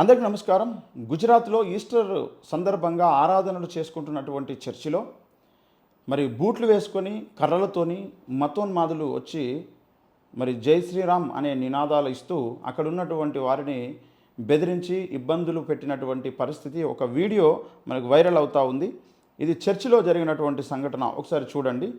అందరికీ నమస్కారం. గుజరాత్లో ఈస్టర్ సందర్భంగా ఆరాధనలు చేసుకుంటున్నటువంటి చర్చిలో మరి బూట్లు వేసుకొని కర్రలతోని మతోన్మాదులు వచ్చి మరి జై శ్రీరామ్ అనే నినాదాలు ఇస్తూ అక్కడ ఉన్నటువంటి వారిని బెదిరించి ఇబ్బందులు పెట్టినటువంటి పరిస్థితి ఒక వీడియో మనకు వైరల్ అవుతూ ఉంది. ఇది చర్చిలో జరిగినటువంటి సంఘటన. ఒకసారి చూడండి.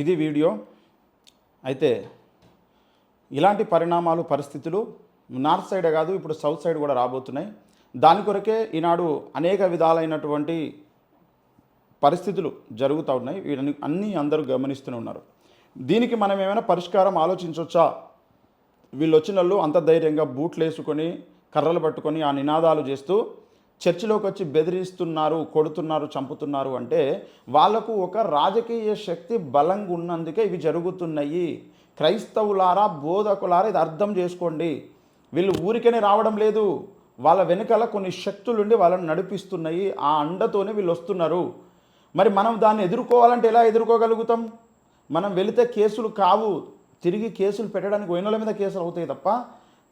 ఇది వీడియో. అయితే ఇలాంటి పరిణామాలు పరిస్థితులు నార్త్ సైడే కాదు ఇప్పుడు సౌత్ సైడ్ కూడా రాబోతున్నాయి. దాని కొరకే ఈనాడు అనేక విధాలైనటువంటి పరిస్థితులు జరుగుతూ ఉన్నాయి. వీటిని అన్నీ అందరూ గమనిస్తూనే ఉన్నారు. దీనికి మనం ఏమైనా పరిష్కారం ఆలోచించవచ్చా వీళ్ళు వచ్చిన వాళ్ళు అంత ధైర్యంగా బూట్లు వేసుకొని కర్రలు పట్టుకొని ఆ నినాదాలు చేస్తూ చర్చిలోకి వచ్చి బెదిరిస్తున్నారు కొడుతున్నారు చంపుతున్నారు అంటే వాళ్ళకు ఒక రాజకీయ శక్తి బలంగా ఉన్నందుకే ఇవి జరుగుతున్నాయి. క్రైస్తవులారా బోధకులారా ఇది అర్థం చేసుకోండి. వీళ్ళు ఊరికనే రావడం లేదు. వాళ్ళ వెనకాల కొన్ని శక్తులుండి వాళ్ళని నడిపిస్తున్నాయి. ఆ అండతోనే వీళ్ళు వస్తున్నారు. మరి మనం దాన్ని ఎదుర్కోవాలంటే ఎలా ఎదుర్కోగలుగుతాం? మనం వెళితే కేసులు కావు. తిరిగి కేసులు పెట్టడానికి పోయిన మీద కేసులు అవుతాయి తప్ప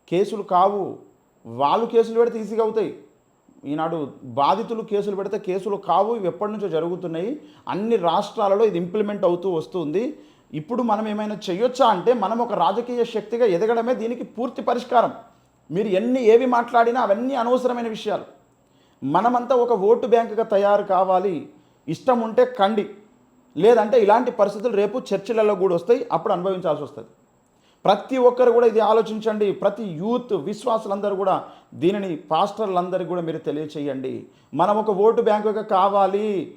కేసులు కావు. వాళ్ళు కేసులు పెడితే ఈజీగా అవుతాయి. ఈనాడు బాధితులు కేసులు పెడితే కేసులు కావు ఇవి ఎప్పటి నుంచో జరుగుతున్నాయి. అన్ని రాష్ట్రాలలో ఇది ఇంప్లిమెంట్ అవుతూ వస్తుంది. ఇప్పుడు మనం ఏమైనా చేయొచ్చా అంటే మనం ఒక రాజకీయ శక్తిగా ఎదగడమే దీనికి పూర్తి పరిష్కారం. మీరు ఎన్ని ఏవి మాట్లాడినా అవన్నీ అనవసరమైన విషయాలు. మనమంతా ఒక ఓటు బ్యాంకుగా తయారు కావాలి. ఇష్టం ఉంటే కండి. లేదంటే ఇలాంటి పరిస్థితులు రేపు చర్చిలలో కూడా వస్తాయి. అప్పుడు అనుభవించాల్సి వస్తుంది. ప్రతి ఒక్కరు కూడా ఇది ఆలోచించండి. ప్రతి యూత్ విశ్వాసులందరూ కూడా దీనిని పాస్టర్లందరికీ కూడా మీరు తెలియచేయండి. మనం ఒక ఓటు బ్యాంకుగా కావాలి.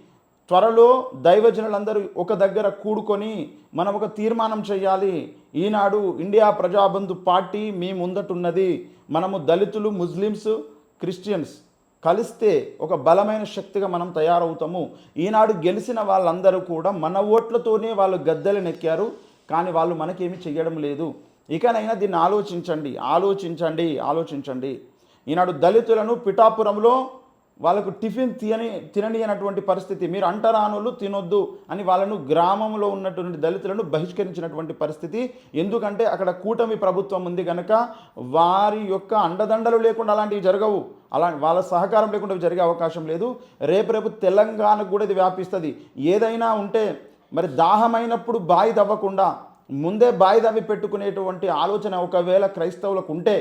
త్వరలో దైవజనులందరూ ఒక దగ్గర కూడుకొని మనం ఒక తీర్మానం చేయాలి. ఈనాడు ఇండియా ప్రజాబంధు పార్టీ మీ ముందటున్నది. మనము దళితులు ముస్లిమ్స్ క్రిస్టియన్స్ కలిస్తే ఒక బలమైన శక్తిగా మనం తయారవుతాము. ఈనాడు గెలిచిన వాళ్ళందరూ కూడా మన ఓట్లతోనే వాళ్ళు గద్దెలనెక్కారు. కానీ వాళ్ళు మనకేమి చేయడం లేదు. ఇకనైనా దీన్ని ఆలోచించండి ఆలోచించండి ఆలోచించండి. ఈనాడు దళితులను పిఠాపురంలో వాళ్ళకు టిఫిన్ తినని తినని అనేటువంటి పరిస్థితి మీరు అంటరానులు తినొద్దు అని వాళ్ళను గ్రామంలో ఉన్నటువంటి దళితులను బహిష్కరించినటువంటి పరిస్థితి. ఎందుకంటే అక్కడ కూటమి ప్రభుత్వం ఉంది కనుక వారి యొక్క అండదండలు లేకుండా అలాంటివి జరగవు. అలా వాళ్ళ సహకారం లేకుండా జరిగే అవకాశం లేదు. రేపు రేపు తెలంగాణకు కూడా ఇది వ్యాపిస్తుంది. ఏదైనా ఉంటే మరి దాహమైనప్పుడు బాయి తవ్వకుండా ముందే బాయి తవ్వి పెట్టుకునేటువంటి ఆలోచన ఒకవేళ క్రైస్తవులకు ఉంటే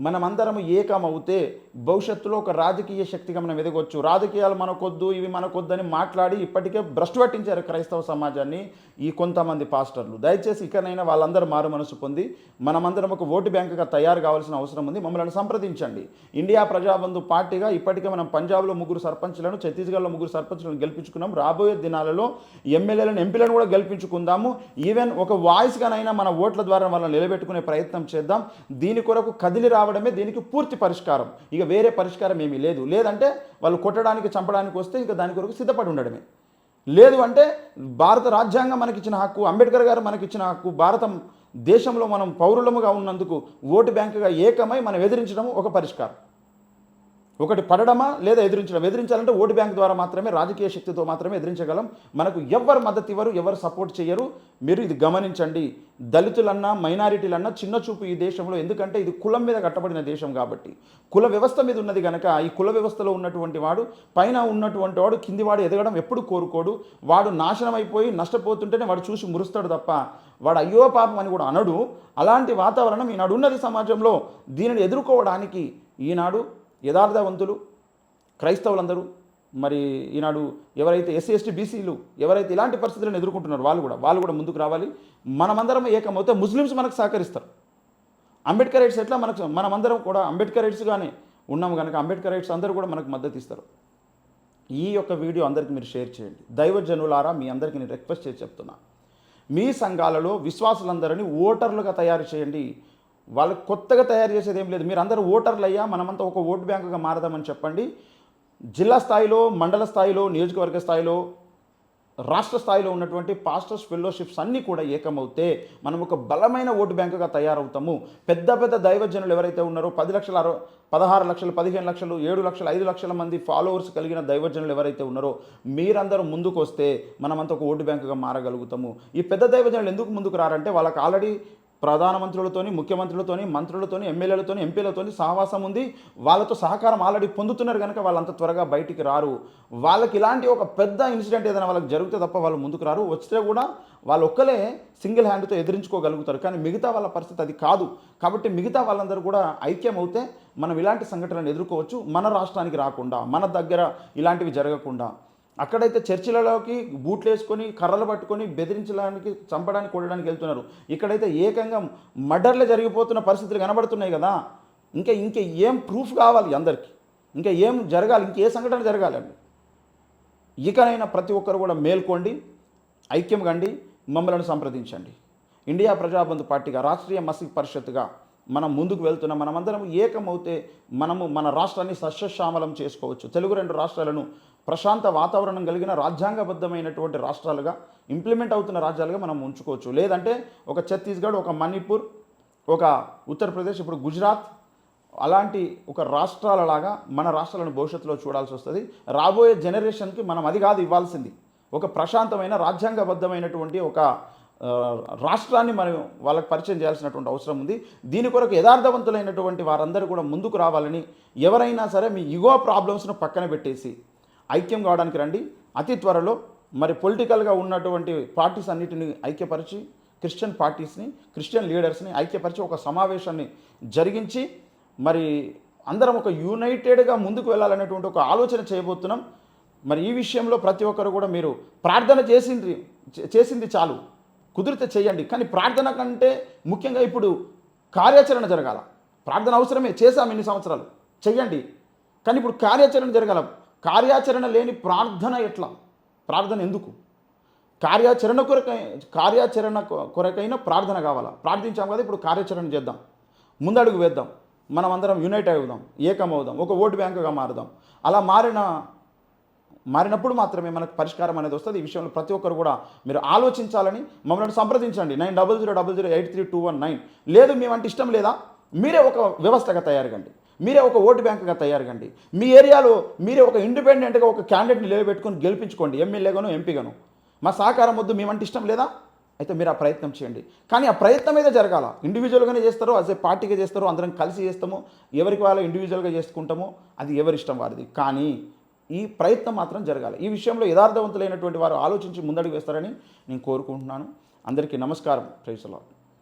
మనమందరం ఏకమవుతే భవిష్యత్తులో ఒక రాజకీయ శక్తిగా మనం ఎదగొచ్చు. రాజకీయాలు మనకొద్దు ఇవి మనకొద్దని మాట్లాడి ఇప్పటికే భ్రష్టు పట్టించారు క్రైస్తవ సమాజాన్ని ఈ కొంతమంది పాస్టర్లు. దయచేసి ఇకనైనా వాళ్ళందరూ మారు మనసు పొంది మనమందరం ఒక ఓటు బ్యాంకుగా తయారు కావాల్సిన అవసరం ఉంది. మమ్మల్ని సంప్రదించండి. ఇండియా ప్రజాబంధు పార్టీగా ఇప్పటికే మనం పంజాబ్లో ముగ్గురు సర్పంచ్లను ఛత్తీస్గఢ్లో ముగ్గురు సర్పంచ్లను గెలిపించుకున్నాం. రాబోయే దినాలలో ఎమ్మెల్యేలను ఎంపీలను కూడా గెలిపించుకుందాము. ఈవెన్ ఒక వాయిస్గానైనా మన ఓట్ల ద్వారా వాళ్ళని నిలబెట్టుకునే ప్రయత్నం చేద్దాం. దీని కొరకు కదిలి రా రావడమే దీనికి పూర్తి పరిష్కారం. ఇక వేరే పరిష్కారం ఏమీ లేదు. లేదంటే వాళ్ళు కొట్టడానికి చంపడానికి వస్తే ఇంకా దాని కొరకు సిద్ధపడి ఉండడమే. లేదు అంటే భారత రాజ్యాంగం మనకిచ్చిన హక్కు అంబేద్కర్ గారు మనకిచ్చిన హక్కు భారతం దేశంలో మనం పౌరులముగా ఉన్నందుకు ఓటు బ్యాంకుగా ఏకమై మనం ఎదిరించడం ఒక పరిష్కారం. ఒకటి పడడమా లేదా ఎదిరించడం ఎదిరించాలంటే ఓటు బ్యాంక్ ద్వారా మాత్రమే రాజకీయ శక్తితో మాత్రమే ఎదిరించగలం. మనకు ఎవరు మద్దతు ఇవ్వరు ఎవరు సపోర్ట్ చేయరు మీరు ఇది గమనించండి. దళితులన్నా మైనారిటీలన్నా చిన్న చూపు ఈ దేశంలో. ఎందుకంటే ఇది కులం మీద కట్టబడిన దేశం కాబట్టి. కుల వ్యవస్థ మీద ఉన్నది కనుక ఈ కుల వ్యవస్థలో ఉన్నటువంటి వాడు పైన ఉన్నటువంటి వాడు కింది వాడు ఎదగడం ఎప్పుడు కోరుకోడు. వాడు నాశనం అయిపోయి నష్టపోతుంటేనే వాడు చూసి మురుస్తాడు తప్ప వాడు అయ్యో పాపం అని కూడా అనడు. అలాంటి వాతావరణం ఈనాడు ఉన్నది సమాజంలో. దీనిని ఎదుర్కోవడానికి ఈనాడు యథార్థవంతులు క్రైస్తవులందరూ మరి ఈనాడు ఎవరైతే ఎస్సీ ఎస్టీ బీసీలు ఎవరైతే ఇలాంటి పరిస్థితులను ఎదుర్కొంటున్నారో వాళ్ళు కూడా వాళ్ళు కూడా ముందుకు రావాలి. మనమందరం ఏకమవుతే ముస్లిమ్స్ మనకు సహకరిస్తారు. అంబేద్కర్ రైట్స్ ఎట్లా మనకు మనమందరం కూడా అంబేద్కర్ రైట్స్గానే ఉన్నాము కనుక అంబేద్కర్ రైట్స్ అందరూ కూడా మనకు మద్దతు ఇస్తారు. ఈ యొక్క వీడియో అందరికీ మీరు షేర్ చేయండి. దైవజనులారా మీ అందరికీ నేను రిక్వెస్ట్ చేసి చెప్తున్నా. మీ సంఘాలలో విశ్వాసులందరినీ ఓటర్లుగా తయారు చేయండి. వాళ్ళు కొత్తగా తయారు చేసేది ఏం లేదు. మీరు అందరూ ఓటర్లు అయ్యా మనమంతా ఒక ఓటు బ్యాంకుగా మారదామని చెప్పండి. జిల్లా స్థాయిలో మండల స్థాయిలో నియోజకవర్గ స్థాయిలో రాష్ట్ర స్థాయిలో ఉన్నటువంటి పాస్టర్స్ ఫెలోషిప్స్ అన్నీ కూడా ఏకమవుతే మనం ఒక బలమైన ఓటు బ్యాంకుగా తయారవుతాము. పెద్ద పెద్ద దైవజనులు ఎవరైతే ఉన్నారో పది లక్షల అరవై పదహారు లక్షలు పదిహేను లక్షలు ఏడు లక్షలు ఐదు లక్షల మంది ఫాలోవర్స్ కలిగిన దైవజనులు ఎవరైతే ఉన్నారో మీరందరూ ముందుకు వస్తే మనమంతా ఒక ఓటు బ్యాంకుగా మారగలుగుతాము. ఈ పెద్ద దైవజనులు ఎందుకు ముందుకు రారంటే వాళ్ళకి ఆల్రెడీ ప్రధానమంత్రులతోని ముఖ్యమంత్రులతోని మంత్రులతోని ఎమ్మెల్యేలతోని ఎంపీలతోని సహవాసం ఉంది. వాళ్ళతో సహకారం ఆల్రెడీ పొందుతున్నారు కనుక వాళ్ళంత త్వరగా బయటికి రారు. వాళ్ళకి ఇలాంటి ఒక పెద్ద ఇన్సిడెంట్ ఏదైనా వాళ్ళకి జరిగితే తప్ప వాళ్ళు ముందుకు రారు. వచ్చితే కూడా వాళ్ళు ఒక్కలే సింగిల్ హ్యాండ్తో ఎదిరించుకోగలుగుతారు. కానీ మిగతా వాళ్ళ పరిస్థితి అది కాదు. కాబట్టి మిగతా వాళ్ళందరూ కూడా ఐక్యం అవుతే మనం ఇలాంటి సంఘటనలను ఎదుర్కోవచ్చు. మన రాష్ట్రానికి రాకుండా మన దగ్గర ఇలాంటివి జరగకుండా. అక్కడైతే చర్చిలలోకి బూట్లు వేసుకొని కర్రలు పట్టుకొని బెదిరించడానికి చంపడానికి కొట్టడానికి వెళ్తున్నారు. ఇక్కడైతే ఏకంగా మర్డర్లు జరిగిపోతున్న పరిస్థితులు కనబడుతున్నాయి కదా. ఇంకా ఇంకా ఏం ప్రూఫ్ కావాలి అందరికీ? ఇంకా ఏం జరగాలి? ఇంకే సంఘటన జరగాలండి? ఇకనైనా ప్రతి ఒక్కరు కూడా మేల్కోండి ఐక్యం కండి మమ్మలను సంప్రదించండి. ఇండియా ప్రజాబంధు పార్టీగా రాష్ట్రీయ మసీద్ పరిషత్గా మనం ముందుకు వెళ్తున్నాం మనమందరం ఏకమవుతే మనము మన రాష్ట్రాన్ని సస్యశ్యామలం చేసుకోవచ్చు. తెలుగు రెండు రాష్ట్రాలను ప్రశాంత వాతావరణం కలిగిన రాజ్యాంగబద్ధమైనటువంటి రాష్ట్రాలుగా ఇంప్లిమెంట్ అవుతున్న రాజ్యాలుగా మనం ఉంచుకోవచ్చు. లేదంటే ఒక ఛత్తీస్గఢ్ ఒక మణిపూర్ ఒక ఉత్తరప్రదేశ్ ఇప్పుడు గుజరాత్ అలాంటి ఒక రాష్ట్రాలలాగా మన రాష్ట్రాలను భవిష్యత్తులో చూడాల్సి వస్తుంది. రాబోయే జనరేషన్కి మనం అది కాదు ఇవ్వాల్సింది. ఒక ప్రశాంతమైన రాజ్యాంగబద్ధమైనటువంటి ఒక రాష్ట్రాన్ని మనం వాళ్ళకి పరిచయం చేయాల్సినటువంటి అవసరం ఉంది. దీని కొరకు యథార్థవంతులైనటువంటి వారందరూ కూడా ముందుకు రావాలని ఎవరైనా సరే మీ ఇగో ప్రాబ్లమ్స్ను పక్కన పెట్టేసి ఐక్యం కావడానికి రండి. అతి త్వరలో మరి పొలిటికల్గా ఉన్నటువంటి పార్టీస్ అన్నిటిని ఐక్యపరిచి క్రిస్టియన్ పార్టీస్ని క్రిస్టియన్ లీడర్స్ని ఐక్యపరిచి ఒక సమావేశాన్ని జరిగించి మరి అందరం ఒక యునైటెడ్గా ముందుకు వెళ్ళాలనేటువంటి ఒక ఆలోచన చేయబోతున్నాం. మరి ఈ విషయంలో ప్రతి ఒక్కరు కూడా మీరు ప్రార్థన చేసింది చే- చేసింది చాలు. కుదిరితే చేయండి. కానీ ప్రార్థన కంటే ముఖ్యంగా ఇప్పుడు కార్యాచరణ జరగాల. ప్రార్థన అవసరమే చేశాం ఎన్ని సంవత్సరాలు. చెయ్యండి కానీ ఇప్పుడు కార్యాచరణ జరగాల. కార్యాచరణ లేని ప్రార్థన ఎట్లా? ప్రార్థన ఎందుకు? కార్యాచరణ కొరకై కార్యాచరణ కొరకైనా కొరకైన ప్రార్థన కావాలా? ప్రార్థించాం కదా ఇప్పుడు కార్యాచరణ చేద్దాం. ముందడుగు వేద్దాం. మనం అందరం యునైట్ అవుదాం. ఏకం అవుదాం ఒక ఓటు బ్యాంకుగా మారుదాం. అలా మారిన మారినప్పుడు మాత్రమే మనకు పరిష్కారం అనేది వస్తుంది. ఈ విషయంలో ప్రతి ఒక్కరు కూడా మీరు ఆలోచించాలని మమ్మల్ని సంప్రదించండి. Nine double zero double zero eight three two one nine. లేదు మేమంటే ఇష్టం లేదా? మీరే ఒక వ్యవస్థగా తయారుగండి మీరే ఒక ఓటు బ్యాంకుగా తయారుగండి మీ ఏరియాలో మీరే ఒక ఇండిపెండెంట్గా ఒక క్యాండిడేట్ని నిలబెట్టుకొని గెలిపించుకోండి. ఎమ్మెల్యేగాను ఎంపీగాను. మా సహకారం వద్దు మేమంటే ఇష్టం లేదా? అయితే మీరు ఆ ప్రయత్నం చేయండి. కానీ ఆ ప్రయత్నం మీద జరగాల. ఇండివిజువల్గానే చేస్తారో అదే పార్టీగా చేస్తారో అందరం కలిసి చేస్తాము. ఎవరికి వాళ్ళు ఇండివిజువల్గా చేసుకుంటామో అది ఎవరి ఇష్టం వారిది. కానీ ఈ ప్రయత్నం మాత్రం జరగాలి. ఈ విషయంలో యథార్థవంతులైనటువంటి వారు ఆలోచించి ముందడుగు వేస్తారని నేను కోరుకుంటున్నాను. అందరికీ నమస్కారం. ప్రైసలాడ్